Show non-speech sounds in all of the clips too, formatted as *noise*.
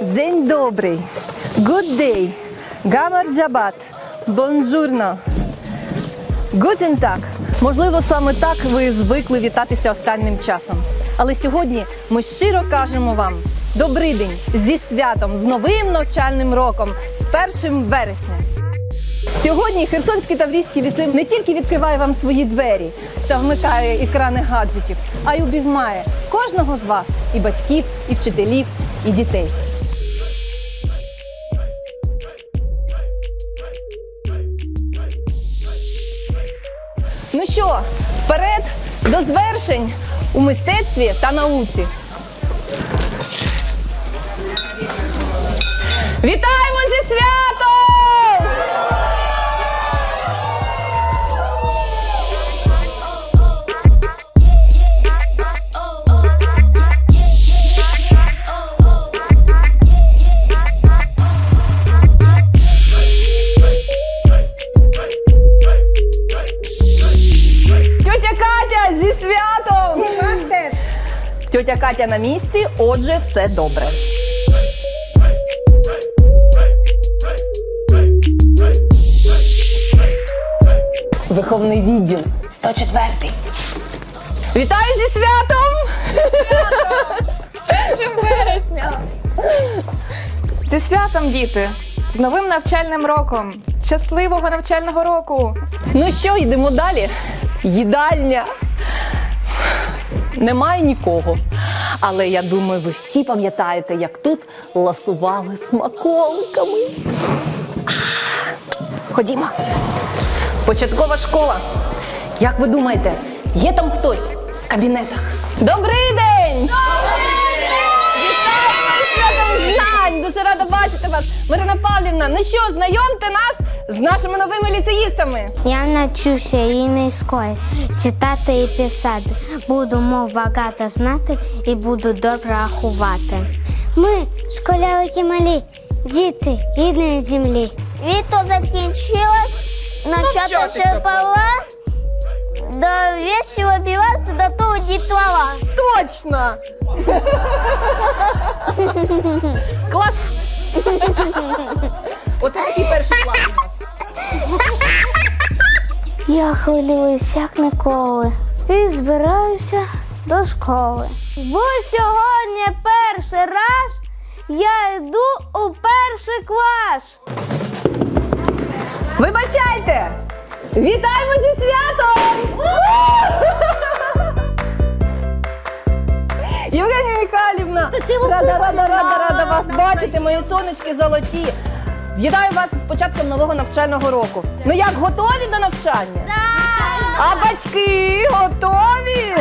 День добрий. Good day. Гамар джабат. Бонжурно. Гутен так. Можливо, саме так ви звикли вітатися останнім часом. Але сьогодні ми щиро кажемо вам добрий день зі святом, з новим навчальним роком, з 1 вересня. Сьогодні Херсонський Таврійський ліцей не тільки відкриває вам свої двері та вмикає екрани гаджетів, а й обіймає кожного з вас і батьків, і вчителів, і дітей. Що, вперед до звершень у мистецтві та науці. Вітаємо зі святом! Катя на місці, отже, все добре. Виховний відділ 104. Вітаю зі святом! вересня. Зі святом, діти! З новим навчальним роком! Щасливого навчального року! Ну що, йдемо далі? Їдальня. Немає нікого. Але я думаю, ви всі пам'ятаєте, як тут ласували смаколиками. Ходімо. Початкова школа. Як ви думаєте, є там хтось в кабінетах? Добрий день! Добрий день! Вітаю! Дуже рада бачити вас. Марина Павлівна, ну що, знайомте нас з нашими новими ліцеїстами. Я навчуся іній школі читати і писати. Буду мов багато знати і буду добре рахувати. Ми школярики малі, діти рідної землі. Літо закінчилось, навчатися пора. До весело білася, до того дітвора. Точно! *laughs* Клас! Оце такий перший клас. Я хвилююсь, як ніколи, і збираюся до школи. Бо сьогодні перший раз я йду у перший клас. Вибачайте! Вітаємо зі святом! Євгенія Михайлівна! Рада, рада, рада, рада вас бачити, мої сонечки золоті. Вітаю вас з початком нового навчального року. Ну як, готові до навчання? А батьки готові?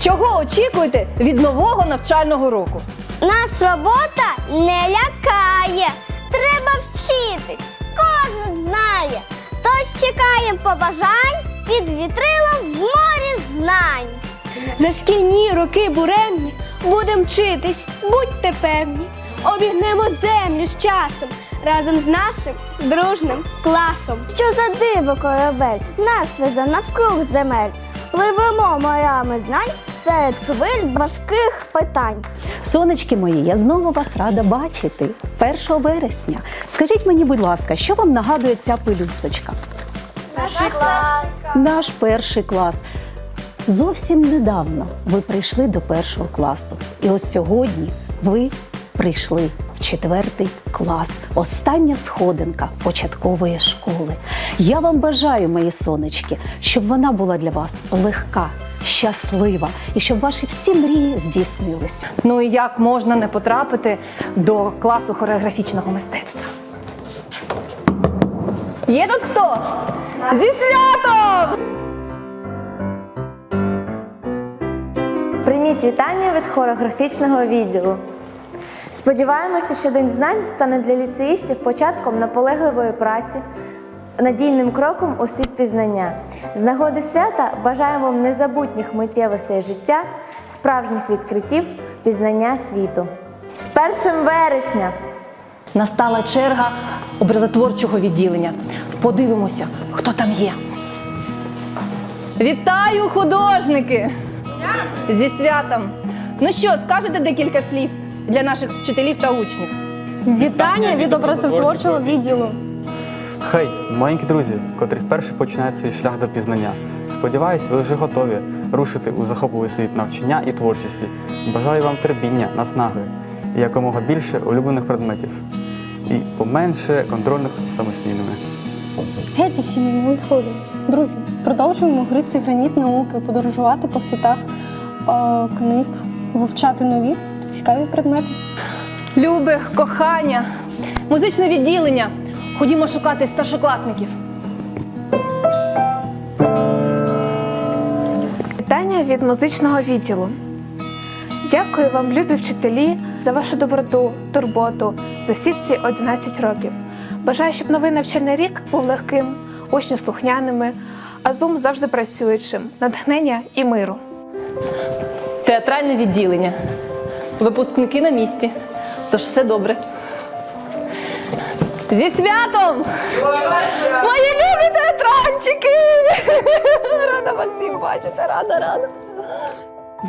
Чого очікуєте від нового навчального року? Нас робота не лякає. Треба вчитись. Кожен знає. Тож чекаємо побажань під вітрилом в морі знань. За шкільні роки буремні будем вчитись, будьте певні. Обігнемо землю з часом разом з нашим дружним класом. Що за диво корабель нас везе навкруг земель. Пливемо морями знань серед хвиль важких питань. Сонечки мої, я знову вас рада бачити 1 вересня. Скажіть мені, будь ласка, що вам нагадує ця пелюсточка? Наш перший клас. Зовсім недавно ви прийшли до першого класу. І ось сьогодні ви прийшли в четвертий клас. Остання сходинка початкової школи. Я вам бажаю, мої сонечки, щоб вона була для вас легка, щаслива і щоб ваші всі мрії здійснилися. Ну і як можна не потрапити до класу хореографічного мистецтва? Є тут хто? Зі святом! Прийміть вітання від хореографічного відділу. Сподіваємося, що День знань стане для ліцеїстів початком наполегливої праці, надійним кроком у світ пізнання. З нагоди свята бажаємо вам незабутніх миттєвостей життя, справжніх відкриттів, пізнання світу. З 1 вересня! Настала черга образотворчого відділення. Подивимося, хто там є. Вітаю, художники! Зі святом! Ну що, скажете декілька слів для наших вчителів та учнів? Вітання від образотворчого відділу. Хей, маленькі друзі, котрі вперше починають свій шлях до пізнання. Сподіваюсь, ви вже готові рушити у захопливий світ навчання і творчості. Бажаю вам терпіння, наснаги і якомога більше улюблених предметів. І поменше контрольних самостійними. Геть усі ми відходимо. Друзі, продовжуємо гристи граніт науки, подорожувати по світах е, книг, вивчати нові цікаві предмети. Любе, кохання, музичне відділення. Ходімо шукати старшокласників. Вітання від музичного відділу. Дякую вам, любі вчителі, за вашу доброту, турботу за всі ці 11 років. Бажаю, щоб новий навчальний рік був легким, учні слухняними, а зум завжди працюючим, натхнення і миру. Театральне відділення. Випускники на місці. Тож все добре. Зі святом! Мої любі театральчики! Рада вас всім бачити, рада, рада.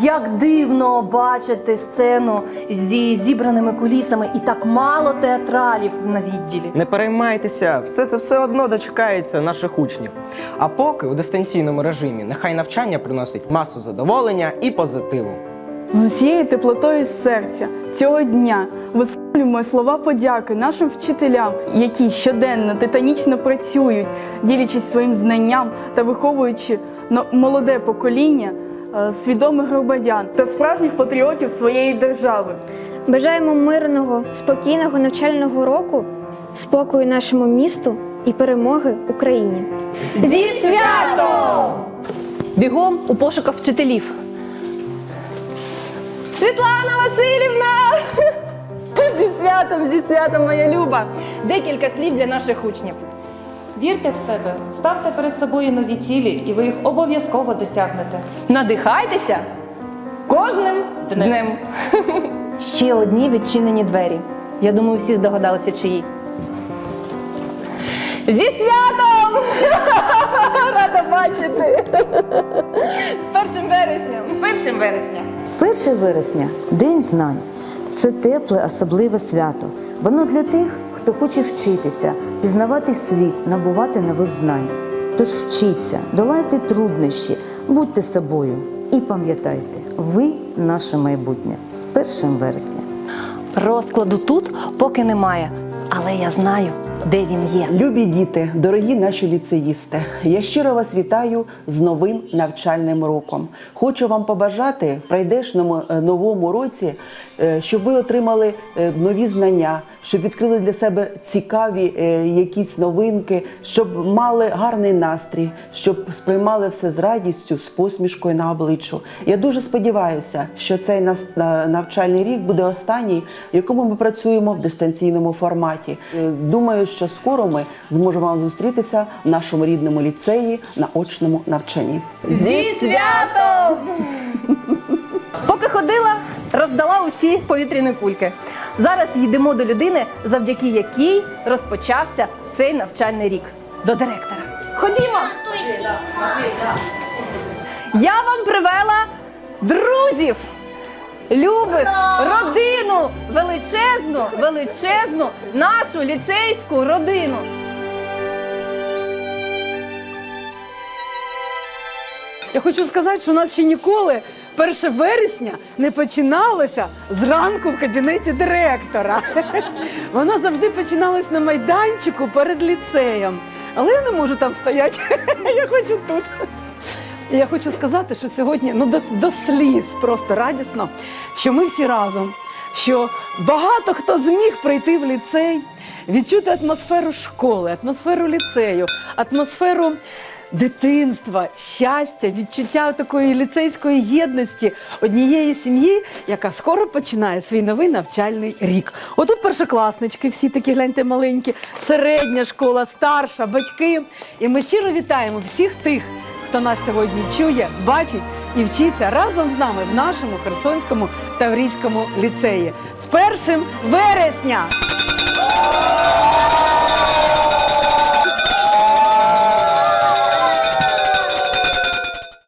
Як дивно бачити сцену зі зібраними кулісами і так мало театралів на відділі. Не переймайтеся, все це все одно дочекається наших учнів. А поки у дистанційному режимі нехай навчання приносить масу задоволення і позитиву. З усією теплотою серця цього дня висловлюємо слова подяки нашим вчителям, які щоденно титанічно працюють, ділячись своїм знанням та виховуючи молоде покоління е, свідомих громадян та справжніх патріотів своєї держави. Бажаємо мирного, спокійного навчального року, спокою нашому місту і перемоги Україні. Зі святом! Бігом у пошуках вчителів. Світлана Васильівна! *laughs* Зі святом, зі святом, моя люба! Декілька слів для наших учнів. Вірте в себе, ставте перед собою нові цілі, і ви їх обов'язково досягнете. Надихайтеся кожним Днем. днем. *laughs* Ще одні відчинені двері. Я думаю, всі здогадалися, чиї. Зі святом! *laughs* Рада бачити! З першим вересням! 1 вересня День знань. Це тепле, особливе свято. Воно для тих, хто хоче вчитися, пізнавати світ, набувати нових знань. Тож вчіться, долайте труднощі, будьте собою і пам'ятайте, ви наше майбутнє з 1 вересня. Розкладу тут поки немає, але я знаю, де він є. Любі діти, дорогі наші ліцеїсти, я щиро вас вітаю з новим навчальним роком. Хочу вам побажати в прийдешному е, новому році, е, щоб ви отримали е, нові знання, щоб відкрили для себе цікаві е, якісь новинки, щоб мали гарний настрій, щоб сприймали все з радістю, з посмішкою на обличчю. Я дуже сподіваюся, що цей нас- на- навчальний рік буде останній, в якому ми працюємо в дистанційному форматі. Е, Думаю, що скоро ми зможемо вам зустрітися в нашому рідному ліцеї на очному навчанні. Зі святом! Поки ходила, роздала усі повітряні кульки. Зараз йдемо до людини, завдяки якій розпочався цей навчальний рік. До директора. Ходімо! Я вам привела друзів, любих, родину, величезну, величезну нашу ліцейську родину. Я хочу сказати, що у нас ще ніколи 1 вересня не починалося зранку в кабінеті директора. *laughs* Воно завжди починалось на майданчику перед ліцеєм. Але я не можу там стояти. *laughs* Я хочу тут. Я хочу сказати, що сьогодні ну до, до сліз просто радісно, що ми всі разом, що багато хто зміг прийти в ліцей, відчути атмосферу школи, атмосферу ліцею, атмосферу дитинства, щастя, відчуття такої ліцейської єдності однієї сім'ї, яка скоро починає свій новий навчальний рік. Отут першокласнички, всі такі гляньте маленькі, середня школа, старша, батьки. І ми щиро вітаємо всіх тих, хто нас сьогодні чує, бачить і вчиться разом з нами в нашому Херсонському Таврійському ліцеї з 1 вересня.